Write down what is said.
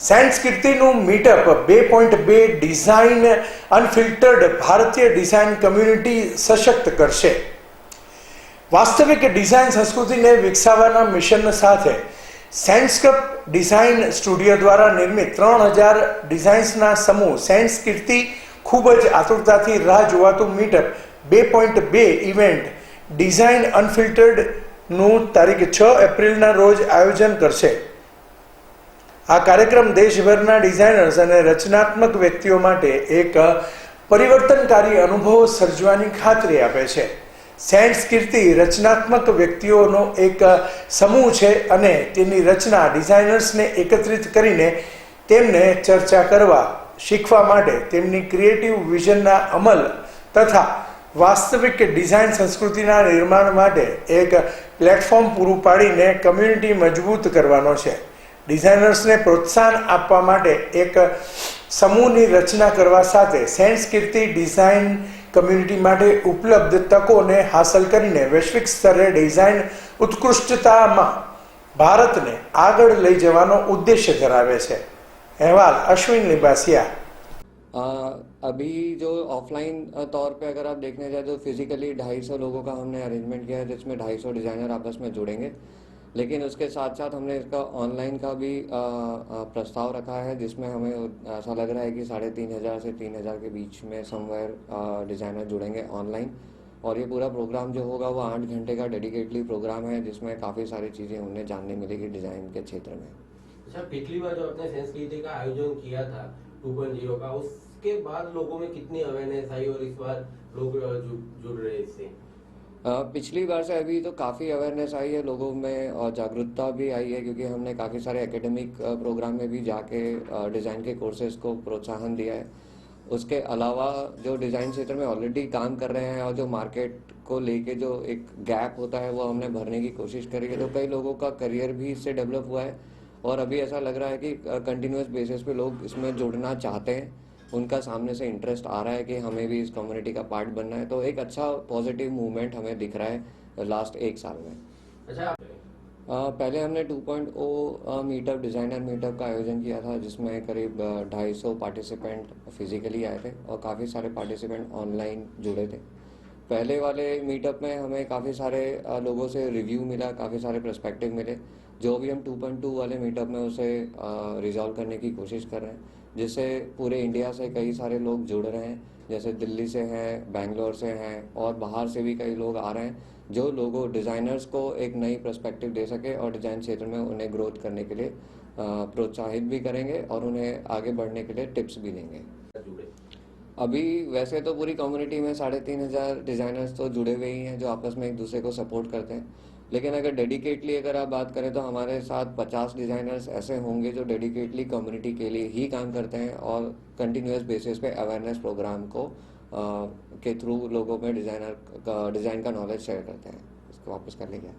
Science કીર્તિનું meetup બે point બે ડિઝાઇન અનફિલ્ટર્ડ ભારતીય ડિઝાઇન કમ્યુનિટી સશક્ત કરશે. વાસ્તવિક ડિઝાઇન સંસ્કૃતિને વિકસાવવાના મિશન સાથે સેન્સકપ ડિઝાઇન સ્ટુડિયો દ્વારા નિર્મિત ત્રણ હજાર ડિઝાઇન્સના સમૂહ સાયન્સ કીર્તિ ખૂબ જ આતુરતાથી રાહ જોવાતું મીટઅપ બે પોઈન્ટ બે ઇવેન્ટ ડિઝાઇન અનફિલ્ટર્ડનું તારીખ છ એપ્રિલના રોજ આયોજન કરશે. આ કાર્યક્રમ દેશભરના ડિઝાઇનર્સ અને રચનાત્મક વ્યક્તિઓ માટે એક પરિવર્તનકારી અનુભવ સર્જવાની ખાતરી આપે છે. સાયન્સ કીર્તિ રચનાત્મક વ્યક્તિઓનો એક સમૂહ છે અને તેની રચના ડિઝાઇનર્સને એકત્રિત કરીને તેમને ચર્ચા કરવા, શીખવા માટે તેમની ક્રિએટિવ વિઝનના અમલ તથા વાસ્તવિક ડિઝાઇન સંસ્કૃતિના નિર્માણ માટે એક પ્લેટફોર્મ પૂરું પાડીને કમ્યુનિટી મજબૂત કરવાનો છે. ડિઝાઇનર્સને પ્રોત્સાહન આપવા માટે એક સમૂહની રચના કરવા સાથે સાયન્સ કીર્તિ ડિઝાઇન કમ્યુનિટી માટે ઉપલબ્ધ તકોને હાંસલ કરીને વૈશ્વિક સ્તરે ડિઝાઇન ઉત્કૃષ્ટતામાં ભારતને આગળ લઈ જવાનો ઉદ્દેશ્ય ધરાવે છે અહેવાલ અશ્વિન લિબાસિયા आ, अभी जो ऑफलाइन तौर पे अगर आप देखने जाए तो फिजिकली ढाई सौ लोगों का हमने अरेंजमेंट किया है जिसमें ढाई सौ डिज़ाइनर आपस में जुड़ेंगे लेकिन उसके साथ साथ हमने इसका ऑनलाइन का भी प्रस्ताव रखा है, जिसमें हमें ऐसा लग रहा है कि साढ़े तीन हज़ार से तीन हज़ार के बीच में समवेयर डिज़ाइनर जुड़ेंगे ऑनलाइन और ये पूरा प्रोग्राम जो होगा, वो आठ घंटे का डेडिकेटली प्रोग्राम है, जिसमें काफ़ी सारी चीज़ें उन्हें जानने मिलेगी डिज़ाइन के क्षेत्र में। अच्छा पिछली बार जो आपने संस्कृति का आयोजन किया था 2.0 का, उसके बाद लोगों में कितनी अवेयरनेस आई और इस बार लोग जुड़ रहे इससे? पिछली बार से अभी तो काफ़ी अवेयरनेस आई है लोगों में और जागरूकता भी आई है क्योंकि हमने काफ़ी सारे एकेडमिक प्रोग्राम में भी जाके डिज़ाइन के कोर्सेज को प्रोत्साहन दिया है। उसके अलावा जो डिज़ाइन क्षेत्र में ऑलरेडी काम कर रहे हैं और जो मार्केट को लेके जो एक गैप होता है वो हमने भरने की कोशिश करी है तो कई लोगों का करियर भी इससे डेवलप हुआ है। और अभी ऐसा लग रहा है कि कंटिन्यूस बेसिस पे लोग इसमें जुड़ना चाहते हैं। उनका सामने से इंटरेस्ट आ रहा है कि हमें भी इस कम्युनिटी का पार्ट बनना है। तो एक अच्छा पॉजिटिव मूवमेंट हमें दिख रहा है लास्ट एक साल में। अच्छा। आ, पहले हमने 2.0 मीटअप डिज़ाइनर मीटअप का आयोजन किया था जिसमें करीब ढाई सौ पार्टिसिपेंट फिजिकली आए थे और काफ़ी सारे पार्टिसिपेंट ऑनलाइन जुड़े थे। पहले वाले मीटअप में हमें काफ़ी सारे लोगों से रिव्यू मिला, काफ़ी सारे प्रस्पेक्टिव मिले। जो भी हम 2.2 वाले मीटअप में उसे रिजॉल्व करने की कोशिश कर रहे हैं, जिससे पूरे इंडिया से कई सारे लोग जुड़ रहे हैं। जैसे दिल्ली से हैं, बैंगलोर से हैं, और बाहर से भी कई लोग आ रहे हैं, जो लोगों डिज़ाइनर्स को एक नई प्रस्पेक्टिव दे सके और डिज़ाइन क्षेत्र में उन्हें ग्रोथ करने के लिए प्रोत्साहित भी करेंगे और उन्हें आगे बढ़ने के लिए टिप्स भी देंगे। अभी वैसे तो पूरी कम्युनिटी में साढ़े तीन हज़ार डिज़ाइनर्स तो जुड़े हुए ही हैं जो आपस में एक दूसरे को सपोर्ट करते हैं। लेकिन अगर डेडिकेटली अगर आप बात करें तो हमारे साथ पचास डिज़ाइनर्स ऐसे होंगे जो डेडिकेटली कम्युनिटी के लिए ही काम करते हैं और कंटिन्यूस बेसिस पे अवेयरनेस प्रोग्राम को अ, के थ्रू लोगों में डिज़ाइनर का डिज़ाइन का नॉलेज शेयर करते हैं। इसको वापस कर लीजिए